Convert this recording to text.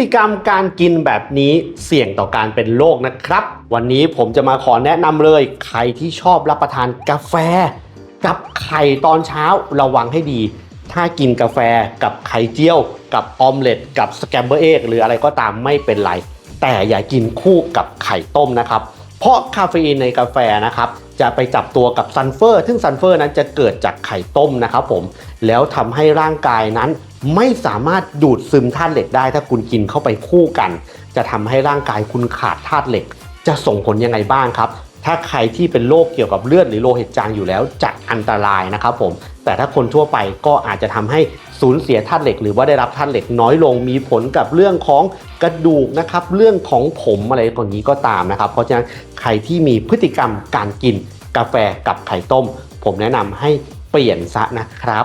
ติกรรมการกินแบบนี้เสี่ยงต่อการเป็นโรคนะครับ วันนี้ผมจะมาขอแนะนำเลย ใครที่ชอบรับประทานกาแฟ กับไข่ตอนเช้าระวังให้ดี ถ้ากินกาแฟกับไข่เจียว กับออมเล็ตกับสแกมเบอร์เอกหรืออะไรก็ตามไม่เป็นไร แต่อย่ากินคู่กับไข่ต้มนะครับ เพราะคาเฟอีนในกาแฟนะครับ จะไปจับตัวกับซันเฟอร์ ซึ่งซันเฟอร์นั้นจะเกิดจากไข่ต้มนะครับผม แล้วทำให้ร่างกายนั้นไม่สามารถดูดซึมธาตุเหล็กได้ถ้าคุณกินเข้าไปคู่กัน จะทำให้ร่างกายคุณขาดธาตุเหล็ก จะส่งผลยังไงบ้างครับ ถ้าใครที่เป็นโรคเกี่ยวกับเลือดหรือโลหิตจางอยู่แล้วจะอันตรายนะครับผม แต่ถ้าคนทั่วไปก็อาจจะทำให้สูญเสียธาตุเหล็ก หรือว่าได้รับธาตุเหล็กน้อยลงมีผลกับเรื่องของกระดูกนะครับ เรื่องของผมอะไรก่อนนี้ก็ตามนะครับ เพราะฉะนั้นใครที่มีพฤติกรรมการกินกาแฟกับไข่ต้ม ผมแนะนำให้เปลี่ยนซะนะครับ